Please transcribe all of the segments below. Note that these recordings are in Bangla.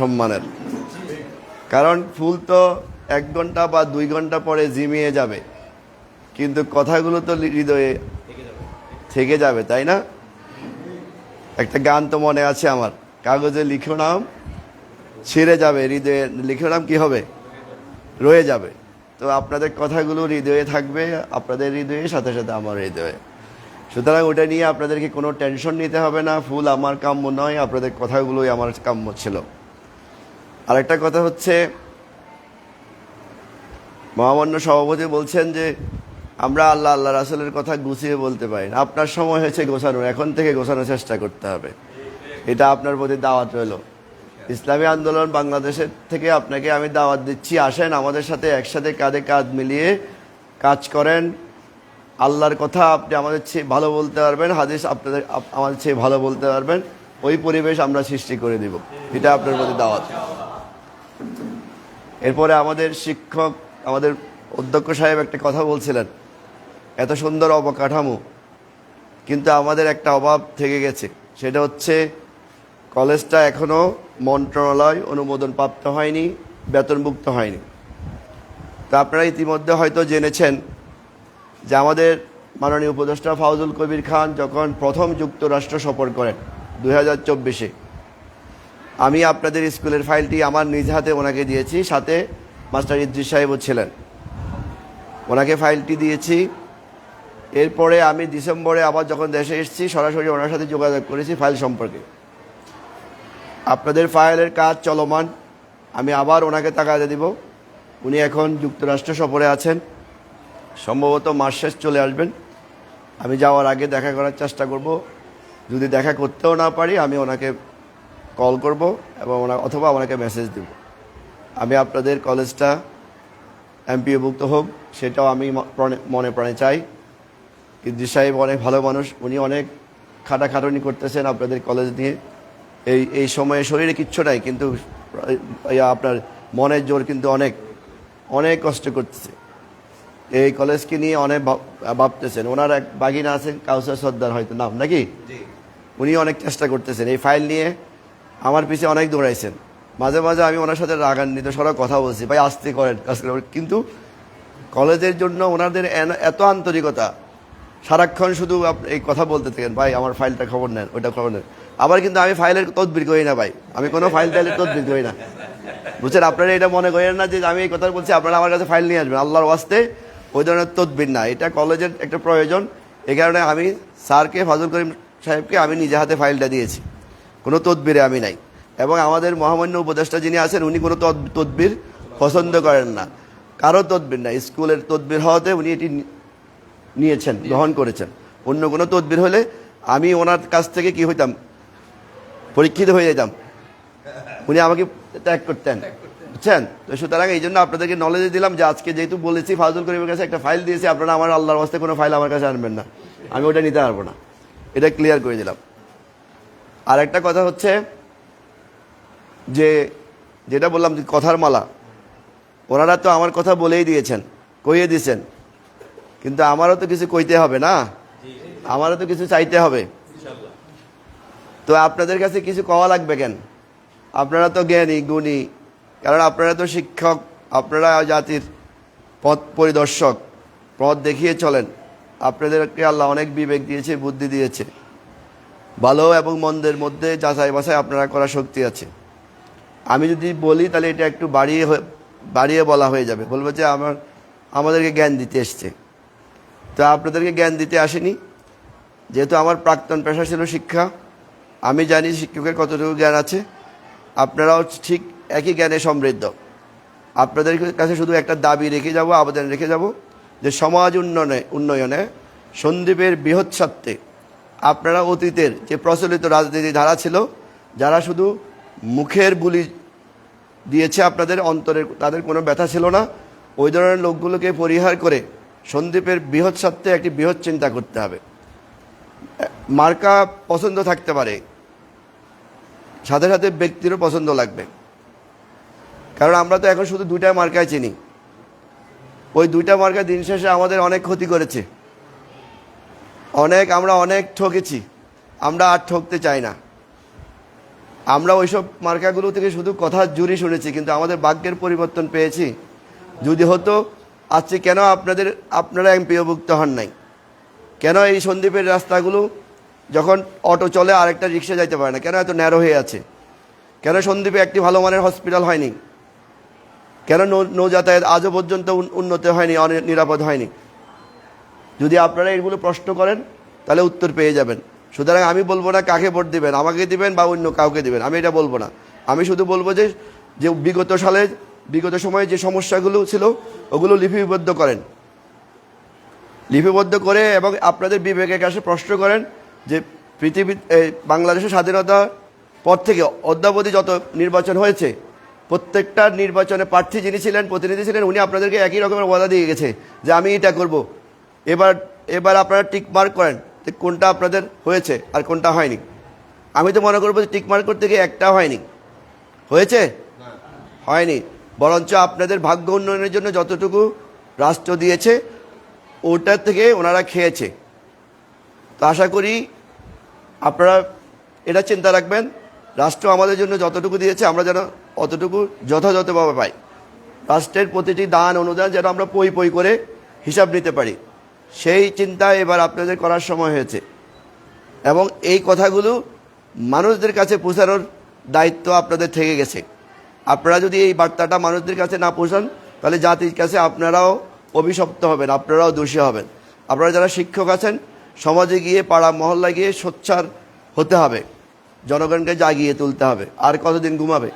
সম্মানের। কারণ ফুল তো এক ঘণ্টা বা দুই ঘণ্টা পরে জিমিয়ে যাবে। কিন্তু কথাগুলো তো হৃদয়ে থেকে যাবে, তাই না? একটা গান তো মনে আছে আমার। কাগজে লিখো নাম, ছিঁড়ে যাবে হৃদয়ে। লিখো নাম কি হবে? রয়ে যাবে। তো আপনাদের কথাগুলো হৃদয়ে থাকবে, আপনাদের হৃদয়ে, সাথে সাথে আমার হৃদয়ে। সুতরাং ওটা নিয়ে আপনাদেরকে কোনো টেনশন নিতে হবে না। ফুল আমার কাম্য নয়, আপনাদের কথাগুলোই আমার কাম্য ছিল। আরেকটা কথা হচ্ছে, মহামান্য সভাপতি বলছেন যে, আমরা আল্লাহ আল্লাহ রাসুলের কথা গুছিয়ে বলতে পারি না। আপনার সময় হয়েছে গোছানোর, এখন থেকে গোছানোর চেষ্টা করতে হবে। এটা আপনার প্রতি দাওয়াত রইল। ইসলামী আন্দোলন বাংলাদেশের থেকে আপনাকে আমি দাওয়াত দিচ্ছি, আসেন আমাদের সাথে একসাথে কাঁধে কাঁধ মিলিয়ে কাজ করেন। আল্লাহর কথা আপনি আমাদের চেয়ে ভালো বলতে পারবেন, হাদিস আপনাদের, আপ- আমাদের চেয়ে ভালো বলতে পারবেন। ওই পরিবেশ আমরা সৃষ্টি করে দিব। এটা আপনার প্রতি দাওয়াত। এরপরে আমাদের শিক্ষক, আমাদের অধ্যক্ষ সাহেব একটা কথা বলছিলেন, এত সুন্দর অবকাঠামো, কিন্তু আমাদের একটা অভাব থেকে গেছে। সেটা হচ্ছে, কলেজটা এখনও মন্ত্রণালয় অনুমোদন প্রাপ্ত হয়নি, বেতনভুক্ত হয়নি। তো আপনারা ইতিমধ্যে হয়তো জেনেছেন যে আমাদের মাননীয় উপদেষ্টা ফাউজুল কবির খান যখন প্রথম যুক্তরাষ্ট্র সফর করেন দুই হাজার চব্বিশে আমি আপনাদের স্কুলের ফাইলটি আমার নিজ হাতে ওনাকে দিয়েছি, সাথে মাস্টার ইদ্রিস সাহেবও ছিলেন। ওনাকে ফাইলটি দিয়েছি। এরপরে আমি ডিসেম্বরে আবার যখন দেশে এসেছি, সরাসরি ওনার সাথে যোগাযোগ করেছি ফাইল সম্পর্কে। আপনাদের ফাইলের কাজ চলমান। আমি আবার ওনাকে তাকাতে দিব। উনি এখন যুক্তরাষ্ট্র সফরে আছেন। সম্ভবত মাস শেষ চলে আসবেন। আমি যাওয়ার আগে দেখা করার চেষ্টা করব। যদি দেখা করতেও না পারি, আমি ওনাকে কল করব এবং ওনা অথবা ওনাকে মেসেজ দেব। আমি আপনাদের কলেজটা এমপিওভুক্ত হোক সেটাও আমি মনে প্রাণে চাই। ইদ্রিস সাহেব অনেক ভালো মানুষ উনি অনেক খাটাখাটনি করতেছেন আপনাদের কলেজ নিয়ে। এই এই সময়ে শরীরে কিচ্ছু নাই কিন্তু আপনার মনের জোর কিন্তু অনেক অনেক কষ্ট করতেছে। এই কলেজকে নিয়ে অনেক ভাব- ভাবতেছেন। ওনার এক বাগিনা আছেন কাউসার সর্দার হয়তো নাম নাকি? উনি অনেক চেষ্টা করতেছেন। এই ফাইল নিয়ে আমার পিছে অনেক দৌড়াইছেন। মাঝে মাঝে আমি ওনার সাথে রাগান্বিত সরা কথা বলছি, ভাই, আসতে করেন কাজ কিন্তু কলেজের জন্য ওনাদের এত আন্তরিকতা, সারাক্ষণ শুধু এই কথা বলতে থাকেন, ভাই, আমার ফাইলটা খবর নেন, ওইটা খবর নেন। আবার কিন্তু আমি ফাইলের তদবির করি না, ভাই। আমি কোনো ফাইল টাইলের তদবির করি না। বুঝছেন, আপনারা এটা মনে করেন না যে আমি এই কথা বলছি, আপনারা আমার কাছে ফাইল নিয়ে আসবেন। আল্লাহর ওয়াস্তে ওই ধরনের তদবির না। এটা কলেজের একটা প্রয়োজন। এই কারণে আমি স্যারকে, ফাজুল করিম সাহেবকে আমি নিজে হাতে ফাইলটা দিয়েছি। কোনো তদবিরে আমি নাই। এবং আমাদের মহামান্য উপদেষ্টা যিনি আছেন, উনি কোনো তদ- তদবির পছন্দ করেন না। কারও তদবির না স্কুলের তদবির হওয়াতে উনি এটি নিয়েছেন, গ্রহণ করেছেন। অন্য কোনো তদবির হলে আমি ওনার কাছ থেকে কি হইতাম? পরীক্ষিত হয়ে যেতাম উনি আমাকে ত্যাগ করতেন। বুঝছেন? তো সুতরাং এই জন্য আপনাদেরকে নলেজ দিলাম যে আজকে যেহেতু বলেছি, ফাজুল করিমের কাছে একটা ফাইল দিয়েছি, আপনারা আমার আল্লাহর বাস্তে কোনো ফাইল আমার কাছে আনবেন না। আমি ওটা নিতে পারব না। এটা ক্লিয়ার করে দিলাম। আর একটা কথা হচ্ছে যে, যেটা বললাম কথার মালা, ওনারা তো আমার কথা বলেই দিয়েছেন, কইয়ে দিয়েছেন কিন্তু আমারও তো কিছু কইতে হবে না? আমারও তো কিছু চাইতে হবে। তো আপনাদের কাছে কিছু কওয়া লাগবে কেন? আপনারা তো জ্ঞানী, গুণী, কারণ আপনারা তো শিক্ষক, আপনারা জাতির পথ পরিদর্শক, পথ দেখিয়ে চলেন। আপনাদেরকে আল্লাহ অনেক বিবেক দিয়েছে, বুদ্ধি দিয়েছে। ভালো এবং মন্দের মধ্যে যাচাই বাছাই আপনারা করার শক্তি আছে। আমি যদি বলি, তাহলে এটা একটু বাড়িয়ে বাড়িয়ে বলা হয়ে যাবে। বলব যে আমার, আমাদেরকে জ্ঞান দিতে এসছে। তো আপনাদেরকে জ্ঞান দিতে আসেনি। যেহেতু আমার প্রাক্তন পেশা ছিল শিক্ষা, আমি জানি শিক্ষকের কতটুকু জ্ঞান আছে। আপনারাও ঠিক একই জ্ঞানে সমৃদ্ধ। আপনাদের কাছে শুধু একটা দাবি রেখে যাব, আবেদন রেখে যাব, যে সমাজ উন্নয়নে উন্নয়নে সন্দীপের বৃহৎ স্বার্থে আপনারা অতীতের যে প্রচলিত রাজনীতি ধারা ছিল, যারা শুধু মুখের বুলি দিয়েছে আপনাদের, অন্তরের তাদের কোনো ব্যথা ছিল না, ওই ধরনের লোকগুলোকে পরিহার করে সন্দীপের বৃহৎ স্বার্থে একটি বৃহৎ চিন্তা করতে হবে। মার্কা পছন্দ থাকতে পারে, সাথে সাথে ব্যক্তিরও পছন্দ লাগবে। কারণ আমরা তো এখন শুধু দুইটা মার্কায় চিনি। ওই দুইটা মার্কা দিন শেষে আমাদের অনেক ক্ষতি করেছে। অনেক আমরা অনেক ঠকেছি, আমরা আর ঠকতে চাই না। আমরা ওইসব মার্কাগুলো থেকে শুধু কথা জুড়ি শুনেছি, কিন্তু আমাদের ভাগ্যের পরিবর্তন পেয়েছি। যদি হতো, আজকে কেন আপনাদের, আপনারা এমপিওভুক্ত হন নাই? কেন এই সন্দীপের রাস্তাগুলো যখন অটো চলে, আরেকটা রিক্সা যাইতে পারে না? কেন এত ন্যারো হয়ে আছে? কেন সন্দীপে একটি ভালো মানের হসপিটাল হয়নি? কেন নৌ- যাতায়াত আজও পর্যন্ত উন্নত হয়নি অনে- নিরাপদ হয়নি? যদি আপনারা এগুলো প্রশ্ন করেন, তাহলে উত্তর পেয়ে যাবেন। সুতরাং আমি বলব না কাকে ভোট দিবেন, আমাকে দিবেন বা অন্য কাউকে দিবেন, আমি এটা বলব না। আমি শুধু বলব যে যে বিগত সালে, বিগত সময়ে যে সমস্যাগুলো ছিল, ওগুলো লিপিবদ্ধ করেন। লিপিবদ্ধ করে এবং আপনাদের বিবেকের কাছে প্রশ্ন করেন যে, পৃথিবী বাংলাদেশের স্বাধীনতা পর থেকে অদ্যাবধি যত নির্বাচন হয়েছে, প্রত্যেকটা নির্বাচনে প্রার্থী যিনি ছিলেন, প্রতিনিধি ছিলেন, উনি আপনাদেরকে একই রকমের ওয়াদা দিয়ে গেছে যে, আমি এটা করব। এবার এবার আপনারা টিক মার্ক করেন যে কোনটা আপনাদের হয়েছে আর কোনটা হয়নি। আমি তো মনে করব যে টিক মার্ক করতে গিয়ে একটা হয়নি। হয়েছে? হয়নি। বরঞ্চ আপনাদের ভাগ্য উন্নয়নের জন্য যতটুকু রাষ্ট্র দিয়েছে ওটার থেকে ওনারা খেয়েছে। তো আশা করি আপনারা এটা চিন্তা রাখবেন। রাষ্ট্র আমাদের জন্য যতটুকু দিয়েছে, আমরা যেন অতটুকু যথাযথভাবে পাই। রাষ্ট্রের প্রতিটি দান, অনুদান যেন আমরা পই পই করে হিসাব নিতে পারি। সেই চিন্তা এবার আপনাদের করার সময় হয়েছে। এবং এই কথাগুলো মানুষদের কাছে পৌঁছানোর দায়িত্ব আপনাদের থেকে গেছে। আপনারা যদি এই বার্তাটা মানুষদের কাছে না পৌঁছান, তাহলে জাতির কাছে আপনারাও অভিশপ্ত হবেন, আপনারাও দোষী হবেন। আপনারা যারা শিক্ষক আছেন, সমাজে গিয়ে, পাড়া মহল্লায় গিয়ে সোচ্চার হতে হবে। জনগণকে জাগিয়ে তুলতে হবে। আর কতদিন ঘুমাবে?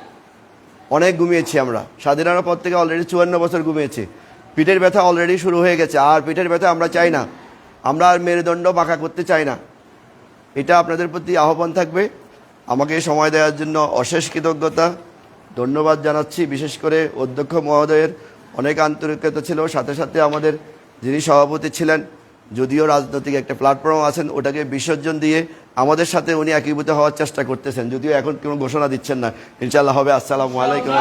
অনেক ঘুমিয়েছি আমরা। স্বাধীনতার পর থেকে অলরেডি চুয়ান্ন বছর ঘুমিয়েছি। পিঠের ব্যথা অলরেডি শুরু হয়ে গেছে, আর পিঠের ব্যথা আমরা চাই না। আমরা আর মেরুদণ্ড বাঁকা করতে চাই না। এটা আপনাদের প্রতি আহ্বান থাকবে। আমাকে সময় দেওয়ার জন্য অশেষ কৃতজ্ঞতা। ধন্যবাদ জানাচ্ছি, বিশেষ করে অধ্যক্ষ মহোদয়ের। অনেক আন্তরিকতা ছিল, সাথে সাথে আমাদের যিনি সভাপতি ছিলেন, যদিও রাজনৈতিক একটা প্ল্যাটফর্ম আছেন, ওটাকে বিসর্জন দিয়ে আমাদের সাথে উনি একীভূত হওয়ার চেষ্টা করতেছেন, যদিও এখন কোনো ঘোষণা দিচ্ছেন না। ইনশাল্লাহ হবে। আসসালামু আলাইকুম।